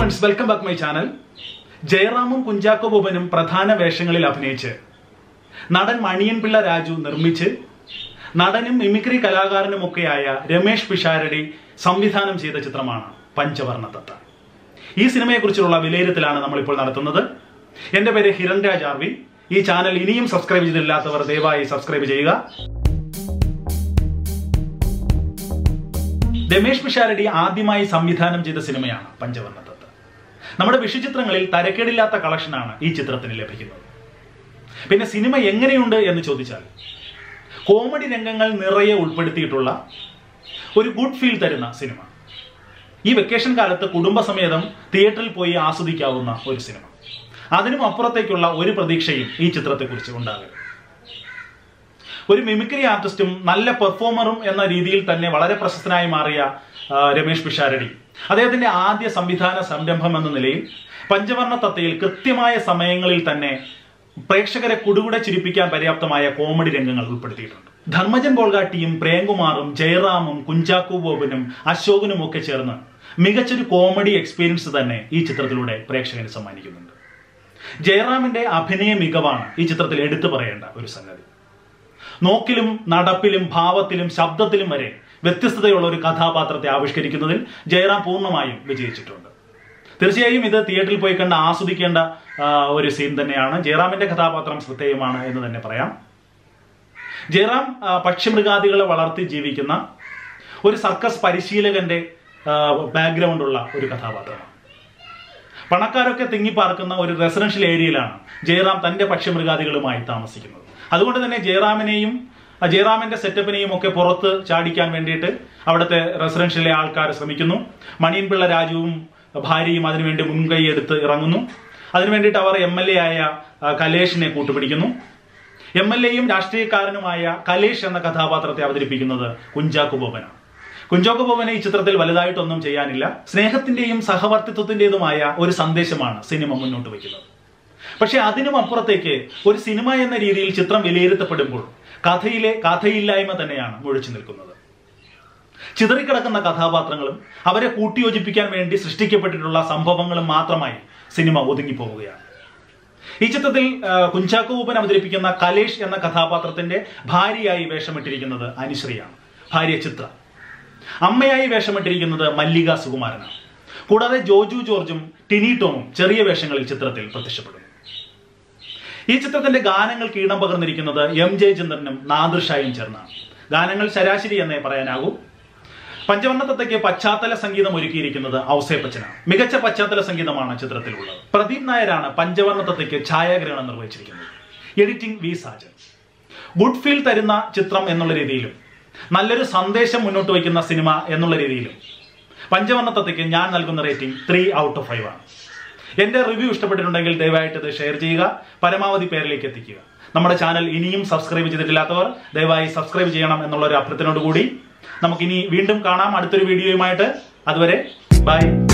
Friends welcome back my channel ജയറാമും Kunchacko ബോബനും പ്രധാന വേഷങ്ങളിൽ അഭിനയിച്ച് നടൻ മണിയൻ പിള്ള രാജു നിർമ്മിച്ച് നടനും മിമിക്രി കലാകാരനുമൊക്കെയായ രമേഷ് പിഷാരടി സംവിധാനം ചെയ്ത ചിത്രമാണ് പഞ്ചവർണ തത്ത ഈ സിനിമയെക്കുറിച്ചുള്ള വിലയിരുത്തലാണ് നമ്മളിപ്പോൾ നടത്തുന്നത്. എന്റെ പേര് ഹിരൺ രാജ് ആർവി ഈ ചാനൽ ഇനിയും സബ്സ്ക്രൈബ് ചെയ്തിട്ടില്ലാത്തവർ ദയവായി സബ്സ്ക്രൈബ് ചെയ്യുക. രമേഷ് പിഷാരടി ആദ്യമായി സംവിധാനം ചെയ്ത സിനിമയാണ് പഞ്ചവർണ തത്ത നമ്മുടെ വിഷുചിത്രങ്ങളിൽ തരക്കേടില്ലാത്ത കളക്ഷനാണ് ഈ ചിത്രത്തിന് ലഭിക്കുന്നത്. പിന്നെ സിനിമ എങ്ങനെയുണ്ട് എന്ന് ചോദിച്ചാൽ കോമഡി രംഗങ്ങൾ നിറയെ ഉൾപ്പെടുത്തിയിട്ടുള്ള ഒരു ഗുഡ് ഫീൽ തരുന്ന സിനിമ. ഈ വെക്കേഷൻ കാലത്ത് കുടുംബസമേതം തിയേറ്ററിൽ പോയി ആസ്വദിക്കാവുന്ന ഒരു സിനിമ. അതിനും അപ്പുറത്തേക്കുള്ള ഒരു പ്രതീക്ഷയും ഈ ചിത്രത്തെക്കുറിച്ച് ഉണ്ടാകും ഒരു മിമിക്രി ആർട്ടിസ്റ്റും നല്ല പെർഫോമറും എന്ന രീതിയിൽ തന്നെ വളരെ പ്രശസ്തനായി മാറിയ രമേഷ് പിഷാരടി. അദ്ദേഹത്തിന്റെ ആദ്യ സംവിധാന സംരംഭം എന്ന നിലയിൽ പഞ്ചവർണ തത്തയിൽ കൃത്യമായ സമയങ്ങളിൽ തന്നെ പ്രേക്ഷകരെ കുടുകുടെ ചിരിപ്പിക്കാൻ പര്യാപ്തമായ കോമഡി രംഗങ്ങൾ ഉൾപ്പെടുത്തിയിട്ടുണ്ട്. ധർമ്മജൻ ബോൾഗാട്ടിയും പ്രേംകുമാറും ജയറാമും കുഞ്ചാക്കു ബോബനും അശോകനും ഒക്കെ ചേർന്ന് മികച്ചൊരു കോമഡി എക്സ്പീരിയൻസ് തന്നെ ഈ ചിത്രത്തിലൂടെ പ്രേക്ഷകന് സമ്മാനിക്കുന്നുണ്ട്. ജയറാമിന്റെ അഭിനയ മികവാണ് ഈ ചിത്രത്തിൽ എടുത്തു പറയേണ്ട ഒരു സംഗതി. നോക്കിലും നടപ്പിലും ഭാവത്തിലും ശബ്ദത്തിലും വരെ വ്യത്യസ്തതയുള്ള ഒരു കഥാപാത്രത്തെ ആവിഷ്കരിക്കുന്നതിൽ ജയറാം പൂർണമായും വിജയിച്ചിട്ടുണ്ട്. തീർച്ചയായും ഇത് തിയേറ്ററിൽ പോയി കണ്ട് ആസ്വദിക്കേണ്ട ഒരു സീൻ തന്നെയാണ്. ജയറാമിന്റെ കഥാപാത്രം ശ്രദ്ധേയമാണ് എന്ന് തന്നെ പറയാം. ജയറാം പക്ഷിമൃഗാദികളെ വളർത്തി ജീവിക്കുന്ന ഒരു സർക്കസ് പരിശീലകന്റെ ബാക്ക്ഗ്രൗണ്ട് ഉള്ള ഒരു കഥാപാത്രമാണ്. പണക്കാരൊക്കെ തിങ്ങിപ്പാർക്കുന്ന ഒരു റെസിഡൻഷ്യൽ ഏരിയയിലാണ് ജയറാം തന്റെ പക്ഷിമൃഗാദികളുമായി താമസിക്കുന്നത്. അതുകൊണ്ട് തന്നെ ജയറാമിനെയും ജയറാമിന്റെ സെറ്റപ്പിനെയും ഒക്കെ പുറത്ത് ചാടിക്കാൻ വേണ്ടിയിട്ട് അവിടുത്തെ റെസിഡൻഷ്യലിലെ ആൾക്കാർ ശ്രമിക്കുന്നു. മണിയൻപിള്ള രാജുവും ഭാര്യയും അതിനുവേണ്ടി മുൻകൈ എടുത്ത് ഇറങ്ങുന്നു. അതിനു വേണ്ടിയിട്ട് അവർ എം എൽ എ ആയ കലേഷിനെ കൂട്ടുപിടിക്കുന്നു. എം എൽ എയും രാഷ്ട്രീയക്കാരനുമായ കലേഷ് എന്ന കഥാപാത്രത്തെ അവതരിപ്പിക്കുന്നത് കുഞ്ചാക്കു ബോബനാണ്. കുഞ്ചാക്കു ബോബനെ ഈ ചിത്രത്തിൽ വലുതായിട്ടൊന്നും ചെയ്യാനില്ല. സ്നേഹത്തിന്റെയും സഹവർത്തിത്വത്തിന്റേതുമായ ഒരു സന്ദേശമാണ് സിനിമ മുന്നോട്ട് വയ്ക്കുന്നത്. പക്ഷെ അതിനും അപ്പുറത്തേക്ക് ഒരു സിനിമ എന്ന രീതിയിൽ ചിത്രം വിലയിരുത്തപ്പെടുമ്പോൾ കഥയിലെ കഥയില്ലായ്മ തന്നെയാണ് മുഴിച്ചു നിൽക്കുന്നത്. ചിതറിക്കിടക്കുന്ന കഥാപാത്രങ്ങളും അവരെ കൂട്ടിയോജിപ്പിക്കാൻ വേണ്ടി സൃഷ്ടിക്കപ്പെട്ടിട്ടുള്ള സംഭവങ്ങളും മാത്രമായി സിനിമ ഒതുങ്ങിപ്പോവുകയാണ്. ഈ ചിത്രത്തിൽ ആ, കുഞ്ചാക്കോ ബോബൻ അവതരിപ്പിക്കുന്ന കലേഷ് എന്ന കഥാപാത്രത്തിന്റെ ഭാര്യയായി വേഷമിട്ടിരിക്കുന്നത് അനുശ്രീയാണ്. ഭാര്യ ചിത്ര. അമ്മയായി വേഷമിട്ടിരിക്കുന്നത് മല്ലിക സുകുമാരനാണ്. കൂടാതെ ജോജു ജോർജും ടിനി ടോമും ചെറിയ വേഷങ്ങളിൽ ചിത്രത്തിൽ പ്രത്യക്ഷപ്പെടുന്നു. ഈ ചിത്രത്തിന്റെ ഗാനങ്ങൾ കീടം പകർന്നിരിക്കുന്നത് എം ജെ ജയചന്ദ്രനും നാദൃഷായും ചേർന്നാണ്. ഗാനങ്ങൾ ശരാശരി എന്നേ പറയാനാകൂ. പഞ്ചവർണത്തത്തേക്ക് പശ്ചാത്തല സംഗീതം ഒരുക്കിയിരിക്കുന്നത് ഔസേപ്പച്ചനാണ്. മികച്ച പശ്ചാത്തല സംഗീതമാണ് ചിത്രത്തിലുള്ളത്. പ്രദീപ് നായരാണ് പഞ്ചവർണത്തത്തേക്ക് ഛായാഗ്രഹണം നിർവഹിച്ചിരിക്കുന്നത്. Editing V Sajan. Good feel തരുന്ന ചിത്രം എന്നുള്ള രീതിയിലും നല്ലൊരു സന്ദേശം മുന്നോട്ട് വയ്ക്കുന്ന സിനിമ എന്നുള്ള രീതിയിലും പഞ്ചവർണത്തത്തേക്ക് ഞാൻ നൽകുന്ന rating three out of five ആണ്. എന്റെ റിവ്യൂ ഇഷ്ടപ്പെട്ടിട്ടുണ്ടെങ്കിൽ ദയവായിട്ട് ഇത് ഷെയർ ചെയ്യുക. പരമാവധി പേരിലേക്ക് എത്തിക്കുക. നമ്മുടെ ചാനൽ ഇനിയും സബ്സ്ക്രൈബ് ചെയ്തിട്ടില്ലാത്തവർ ദയവായി സബ്സ്ക്രൈബ് ചെയ്യണം എന്നുള്ള ഒരു അഭ്യർത്ഥനയോട് കൂടി നമുക്കിനി വീണ്ടും കാണാം അടുത്തൊരു വീഡിയോയുമായിട്ട്. അതുവരെ ബൈ.